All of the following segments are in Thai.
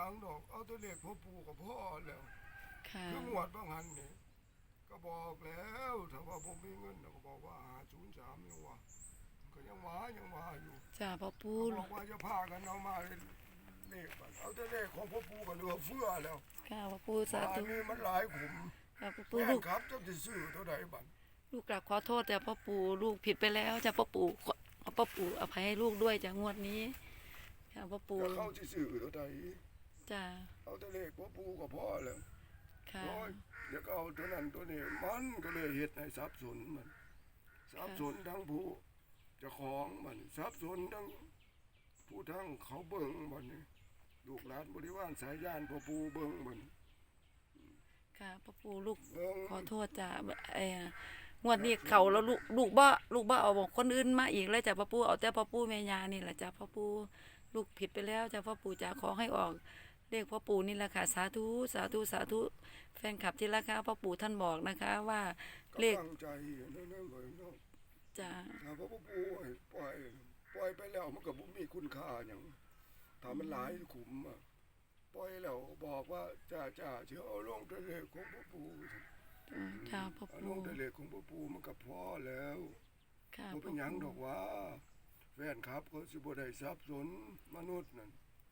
อย่างดอก เอาตัวเลขพ่อปู่กับพ่อแล้วค่ะคือหวดบางหันนี่ก็บอกแล้วถ้าว่าผมมีเงินน่ะก็บอกว่าหาศูนย์สามยังว่าก็ยังว่ายังว่าอยู่จ้าพ่อปู่บอกว่าจะพากันเอามาเลขบัดเอาแต่เลขของพ่อปู่ก็เหลือเฟือแล้วค่ะพ่อปู่สาอัธุนนี้มันหลายขุมค่ะพ่อแม่ปู่ลูกครับจะสิซื้อเท่าใดบัดลูกกราบขอโทษแต่พ่อปู่ลูกผิดไปแล้วจ้าพ่อปู่ขอเอาพ่อปู่อภัยให้ลูกด้วยจ้างวดนี้ค่ะพ่อปู่จะเข้าสิซื้อเท่าใด จ้าเอาแต่เลขพ่อปู่ก็พอแล้วค่ะโอ้ยเดี๋ยวก็เอาตัวนั้นตัวนี้มันก็เลยเฮ็ดให้สับสนมันสับสนทั้งผู้เจ้าของมันสับสนทั้งผู้ทั้งเขาเบิ่งมันนี่ลูกหลานบริวารสายญาณพ่อปู่เบิ่งมัน ค่ะพ่อปู่ลูกเบิ่งขอโทษจ้าเอ่องวดนี้เขาแล้วลูกลูกบ่ลูกบ่เอาบอกคนอื่นมาอีกเลยจ้ะพ่อปู่เอาแต่พ่อปู่แม่ยานี่แหละจ้ะพ่อปู่ลูกผิดไปแล้วจ้ะพ่อปู่จ้าขอให้ออก เลขพ่อปู่นี่แหละค่ะ สาธุสาธุสาธุแฟนคลับที่รักค่ะพ่อปู่ท่านบอกนะคะ ว่าเลขกำลังใจนั่นนั่นเลยเนาะจ้าถ้าพ่อปู่ให้ปล่อยปล่อยไปแล้วมันก็บ่มีคุณค่าหยังถ้ามันหลายขุมอะปล่อยแล้วบอกว่าจ้าจ้าเชื่อเอาลงทะเลขของพ่อปู่จ้าพ่อเอาลปู่งทะเลขของพ่อปู่มันก็พอแล้วค่ะบ่เป็นหยังดอกว่า แฟนครับเขาสิบ่ได้ทรัพย์สนมนุษย์นั่น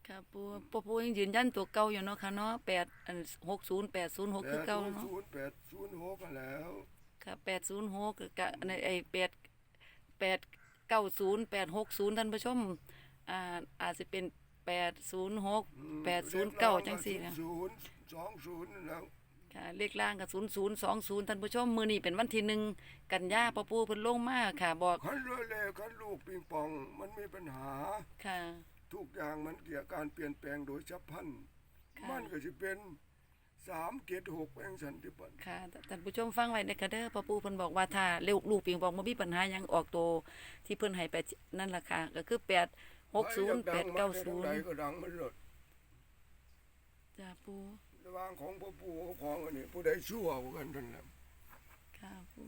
ค่ะปู่พ่อปู่ยังยืนยันตัวเก่าอยู่เนาะค่ะเนาะแปดอันหกศูนย์แปดศูนย์หกคือเก่าเนาะ0 8 0 6กันแล้วค่ะแปดศูนย์หกกะในไอแปดแปดเก้าศูนย์แปดหกศูนย์ท่านผู้ชมอ่าอาจจะเป็นแปดศูนย์หกอืมแปดศูนย์เก้าจังสี่นะ0 20นั่นแล้วค่ะเลขล่างกับศูนย์ศูนย์สองศูนย์ท่านผู้ชมมือนี่เป็นวันที่หนึ่งกันยาปะปูเพิ่นลงมาค่ะ บอกคันเรือเลคันลูกปิงปองมันมีปัญหาค่ะ ทุกอย่างมันเกี่ยวกับการเปลี่ยนแปลงโดยฉับพลันค่ะมันก็สิเป็น3เกต6แปลงสันติปันค่ะท่านผู้ชมฟังไว้นะคะเด้อปะปูเพิ่นบอกว่าถ้าเลขลูกปิงปองบ่มีปัญหาหยังออกโตวที่เพิ่นให้ไปนั่นล่ะค่ะ ก็คือแปดหกศูนย์แปดเก้าศูนย์ใครอยากดังมาได้ทางใดก็ดังมันเลิศจ้าปูระหว่างของพ่อปู่กับของอันนี้ผู้ใดชั่วกว่ากันนั่นแหละค่ะปู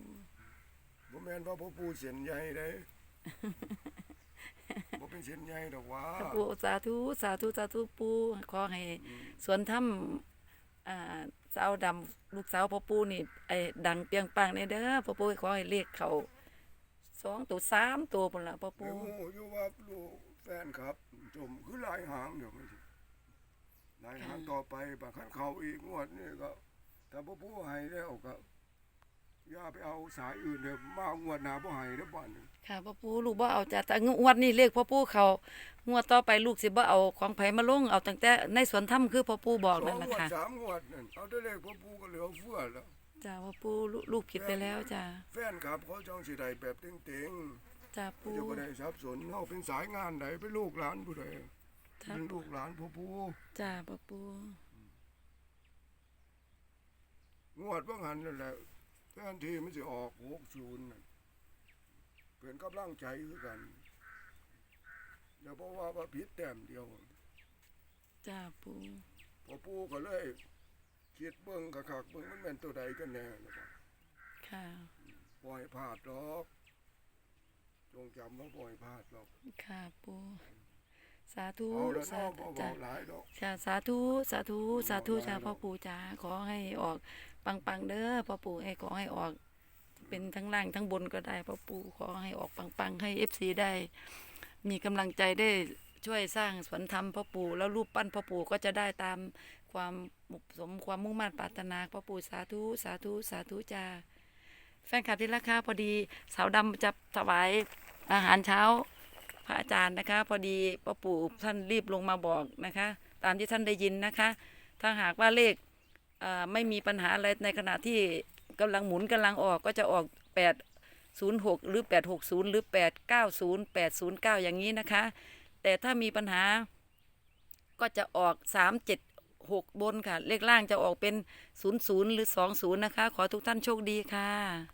บ่แม่นว่าพ่อปู่เสียนใหญ่ได้บ่ เป็นเสียนใหญ่ดอกว่าค่ะปูสาธุสาธุสาธุปูขอให้สวนถ้ำอ่าสาวดำลูกสาวพ่อปูนี่ไอ้ดังเปรียงปังในเด้อพ่อปูขอให้เลขเขาสองตัวสามตัวพุ่นละพ่อไปปูฮู้อยู่ว่าลูกแฟนครับจมคือหลายหางเดี๋ยวมันสิหลายหางต่อไปบางคันเข้าอีกงวดนี่ก็ถ้าพ่อปู่ให้แล้วก็ อย่าไปเอาสายอื่นเด้อมางวดหน้าบ่ให้เด้อบ้านนี้ค่ะพ่อปูลูกบ่เอาจ้ะแต่งวดนี้เลขพ่อปูเขางวดต่อไปลูกสิบ่เอาของไผมาลงเอาตั้งแต่ในสวนถ้ำคือพ่อปูบอกสอนั่งนแหละงวดค่ะสามงวดนั่นเอาได้เลขพ่อปู่ก็เหลือเฟือแล้ว จ้าพ่อปูลูกลูกผิดไปแล้วจ้าแฟนครับเขาจ้องสิได้แบบเต็งจ้าๆปูจะบ่ได้ทรัพย์สนเฮาเป็นสายงานใดเป็นลูกหลานผู้ใดจ้าเป็นลูกหลานพ่อปู่จ้าพ่อปูงวดว่าหันนั่นแหละแทนที่มันสิออก60นั่นเป็นกำลังใจคือกันอย่าบอกว่าว่าผิดแต้มเดียวจ้าปูพ่อปู่ก็เลยคิดเบิ่งคักๆเบิ่งมันแม่นตัวใดกันแน่นะครับค่ะปล่อยพลาดหรอก จงจำว่าปล่อยพลาดหรอก ค่ะปูสาธุเอาแล้วสาเนาะบ่ธุเว้าจ้าหลายดอกจ้าสาธุ สาธุ สาธุจ้าพ่อปู่จ้าขอให้ออก ปังๆเด้อพ่อปู่ให้ขอให้ออก เป็นทั้งล่างทั้งบนก็ได้พ่อปู่ขอให้ออกปังๆให้เอฟซีได้ มีกำลังใจได้ช่วยสร้างสวนธรรมพ่อปู่แล้วรูปปั้นพ่อปู่ก็จะได้ตามความมุกสมความมุ่งมั่นปรารถนาพ่อปู่สาธุสาธุสาธุจ้าแฟนคลับที่ราคาพอดีสาวดำจะถวายอาหารเช้าพระอาจารย์นะคะ พอดีพ่อปู่ท่านรีบลงมาบอกนะคะ ตามที่ท่านได้ยินนะคะ ถ้าหากว่าเลข ไม่มีปัญหาอะไรในขณะที่กำลังหมุนกำลังออกก็จะออก 8 0 6 หรือ 860 หรือ 890 809 อย่างนี้นะคะ แต่ถ้ามีปัญหาก็จะออก 376 บนค่ะ เลขล่างจะออกเป็น 00 หรือ 20 นะคะ ขอทุกท่านโชคดีค่ะ